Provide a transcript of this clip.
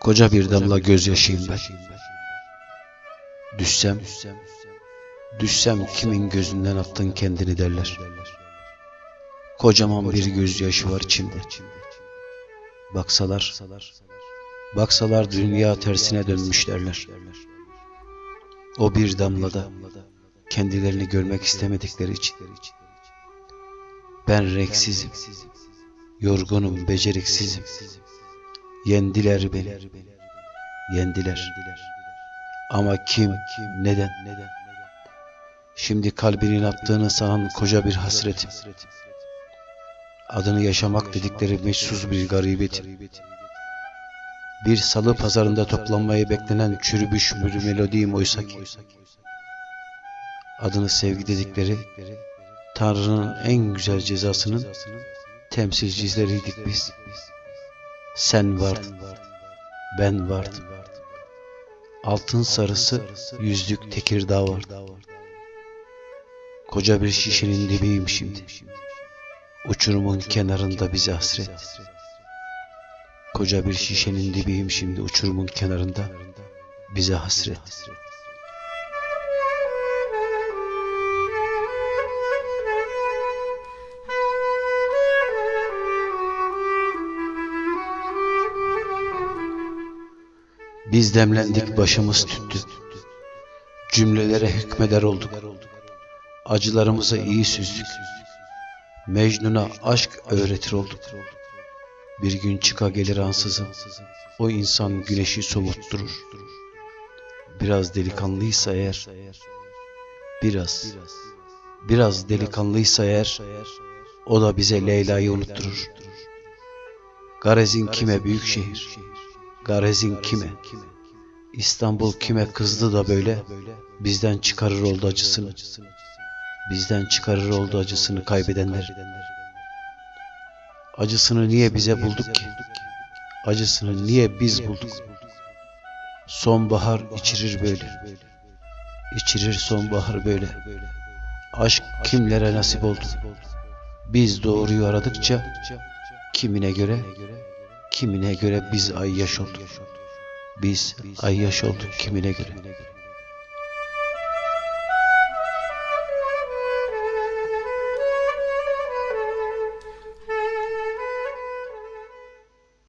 Koca bir damla gözyaşıyım ben. Düşsem, düşsem kimin gözünden attın kendini derler. Kocaman bir gözyaşı var içimde. Baksalar, baksalar dünya tersine dönmüş derler. O bir damlada kendilerini görmek istemedikleri için. Ben renksizim, yorgunum, beceriksizim. Yendiler beni, yendiler. Ama kim, neden? Şimdi kalbinin attığını sanan koca bir hasretim. Adını yaşamak dedikleri meşsuz bir garibetim. Bir salı pazarında toplanmaya beklenen çürümüş bir melodiyim oysa ki. Adını sevgi dedikleri Tanrı'nın en güzel cezasının temsilcileriydik biz. Sen vardın, ben vardım. Altın sarısı yüzlük Tekirdağ vardı. Koca bir şişenin dibiyim şimdi. Uçurumun kenarında bize hasret. Koca bir şişenin dibiyim şimdi uçurumun kenarında bize hasret. Biz demlendik başımız tüttü. Cümlelere hükmeder olduk. Acılarımıza iyi süzdük. Mecnun'a aşk öğretir olduk. Bir gün çıka gelir ansızın. O insan güneşi somutturur. Biraz delikanlıysa eğer, biraz, biraz delikanlıysa eğer, o da bize Leyla'yı unutturur. Garezin kime büyük şehir, Garezin kime, İstanbul kime kızdı da böyle, bizden çıkarır oldu acısını. Bizden çıkarır oldu acısını kaybedenler. Acısını niye bize bulduk ki? Acısını niye biz bulduk? Sonbahar içirir böyle. İçirir sonbahar böyle. Aşk kimlere nasip oldu? Biz doğruyu aradıkça kimine göre kimine göre biz ay yaş olduk. Biz ay yaş olduk kimine göre.